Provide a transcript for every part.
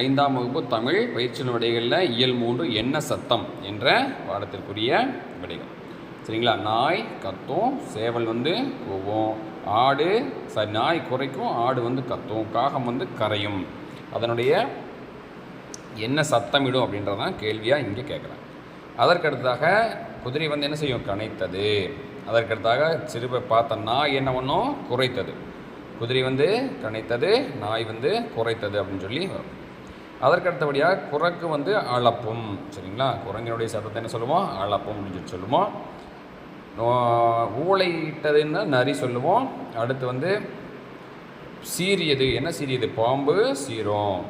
ஐந்தாம் வகுப்பு தமிழ் பயிற்சி விடைகளில் இயல் மூன்று என்ன சத்தம் என்ற பாடத்திற்குரிய விடைகள். சரிங்களா? நாய் கத்தும் சேவல் வந்து கூவும். ஆடு சரி நாய் குறைக்கும் ஆடு வந்து கத்தும். காகம் வந்து கரையும். அதனுடைய என்ன சத்தமிடும் அப்படின்றதான் கேள்வியாக இங்கே கேட்குறேன் அதற்கடுத்ததாக குதிரை வந்து என்ன செய்யும்? கனைத்தது. அதற்கடுத்தாக சிறுவை பார்த்த நாய் என்ன பண்ணும்? குறைத்தது. குதிரை வந்து கனைத்தது நாய் வந்து குறைத்தது அப்படின்னு சொல்லி வரும். அதற்கடுத்தபடியாக குரக்கு வந்து அளப்பும். சரிங்களா? குரங்கினுடைய சத்தத்தை என்ன சொல்லுவோம்? அளப்பும் அப்படின்னு சொல்லி சொல்லுவோம். நோ- நரி சொல்லுவோம். அடுத்து வந்து சீரியது என்ன சீரியது பாம்பு சீரும்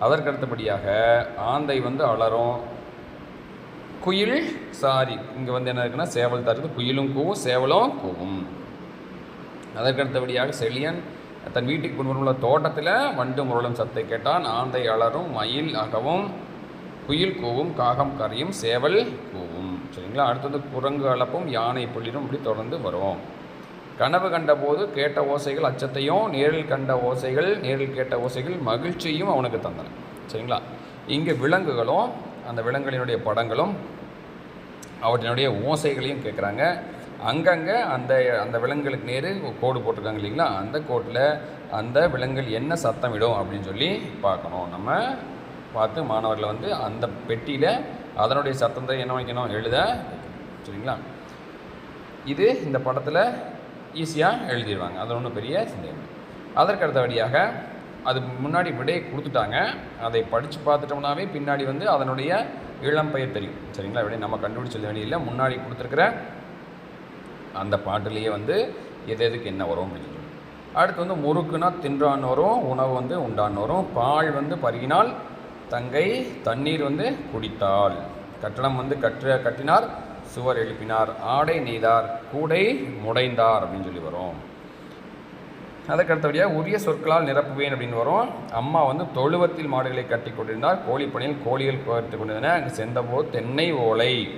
அதற்கடுத்தபடியாக ஆந்தை வந்து அலறும். குயில் சாரி. இங்கே வந்து என்ன இருக்குன்னா சேவல் தான் குயிலும் கூவும் சேவலும் கூவும். அதற்கடுத்தபடியாக செழியன் தன் வீட்டுக்கு முன்புள்ள தோட்டத்தில் வண்டு முரளும் சத்தை கேட்டான். ஆந்தை அலரும் மயில் அகவும் குயில் கூவும் காகம் கரையும் சேவல் கூவும். சரிங்களா? அடுத்தது குரங்கு அளப்பும் யானை புள்ளிடும் இப்படி தொடர்ந்து வரும். கனவு கண்டபோது கேட்ட ஓசைகள் அச்சத்தையும் நேரில் கண்ட ஓசைகள் நேரில் கேட்ட ஓசைகள் மகிழ்ச்சியும் அவனுக்கு தந்தன. சரிங்களா? இங்கே விலங்குகளும் அந்த விலங்குகளினுடைய படங்களும் அவற்றினுடைய ஓசைகளையும் கேட்குறாங்க. அங்கங்கே அந்த அந்த விலங்குகளுக்கு நேர் கோடு போட்டிருக்காங்க இல்லைங்களா? அந்த கோட்டில் அந்த விலங்குகள் என்ன சத்தம் விடும் அப்படின்னு சொல்லி பார்க்கணும். நம்ம பார்த்து மாணவர்களை வந்து அந்த பெட்டியில் அதனுடைய சத்தத்தை என்ன வைக்கணும் எழுத சரிங்களா? இது இந்த படத்தில் ஈஸியாக எழுதிடுவாங்க அது ஒன்றும் பெரிய சந்தேகம் அதற்கு அடுத்தபடியாக அது முன்னாடி விடையை கொடுத்துட்டாங்க. அதை படித்து பார்த்துட்டோம்னாவே பின்னாடி வந்து அதனுடைய இளம் பெயர் தெரியும். சரிங்களா? விடையை நம்ம கண்டுபிடிச்ச வேண்டியதில்லை. முன்னாடி கொடுத்துருக்குற அந்த பாட்டுலேயே வந்து எது எதுக்கு என்ன வரும் அப்படின்னு சொல்லி. அடுத்து வந்து முறுக்குனா தின்றான் வரும் உணவு வந்து உண்டான் வரும் பால் வந்து பருகினால் தங்கை தண்ணீர் வந்து குடித்தாள். கட்டணம் வந்து கற்ற கட்டினார் சுவர் எழுப்பினார் ஆடை நெய்தார் கூடை முடைந்தார் அப்படின்னு சொல்லி வரும். அதற்கு அடுத்தபடியாக உரிய சொற்களால் நிரப்புவேன் அப்படின்னு வரும். அம்மா வந்து தொழுவத்தில் மாடுகளை கட்டி கொண்டிருந்தார் கோழிப்பணியில் கோழிகள் கோர்த்து கொண்டிருந்தன அங்கு சென்றபோது தென்னை ஓலை.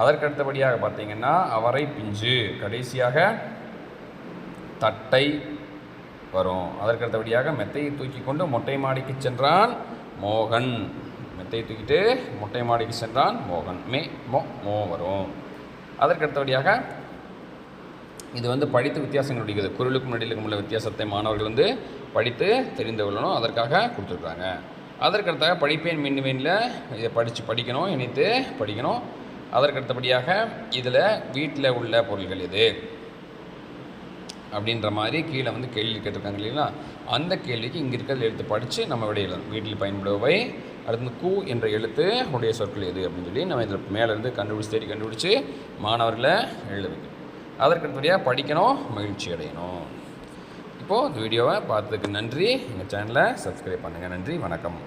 அதற்கடுத்தபடியாக பார்த்தீங்கன்னா அவரை பிஞ்சு கடைசியாக தட்டை வரும். அதற்கடுத்தபடியாக மெத்தையை தூக்கி கொண்டு மொட்டை மாடிக்கு சென்றான் மோகன். மெத்தையை தூக்கிட்டு மொட்டை மாடிக்கு சென்றான் மோகன். மே மோ மோ வரும். அதற்கடுத்தபடியாக இது வந்து படித்து வித்தியாசங்கள் அடிக்கிறது குரலுக்கும் நடிலுக்கும் உள்ள வித்தியாசத்தை மாணவர்கள் வந்து படித்து தெரிந்து கொள்ளணும். அதற்காக கொடுத்துருக்குறாங்க அதற்கடுத்தாக படிப்பேன் மின்னுவேனில் இதை படித்து படிக்கணும் இணைத்து படிக்கணும். அதற்கடுத்தபடியாக இதில் வீட்டில் உள்ள பொருள்கள் எது? அப்படின்ற மாதிரி கீழே வந்து கேள்வி கேட்டிருக்காங்க இல்லைங்களா? அந்த கேள்விக்கு இங்கே இருக்கிறத எழுத்து படித்து நம்ம விடையலாம் வீட்டில் பயன்படுபவை அடுத்து கு கூ என்ற எழுத்து உடைய சொற்கள் எது அப்படின்னு சொல்லி நம்ம இதில் மேலேருந்து கண்டுபிடிச்சி தேடி கண்டுபிடிச்சி மாணவர்களை எழுத வைக்கணும். அதற்கடுத்தபடியாக படிக்கணும் மகிழ்ச்சி அடையணும். இப்போது இந்த வீடியோவை பார்த்ததுக்கு நன்றி. எங்கள் சேனலை சப்ஸ்கிரைப் பண்ணுங்கள் நன்றி. வணக்கம்.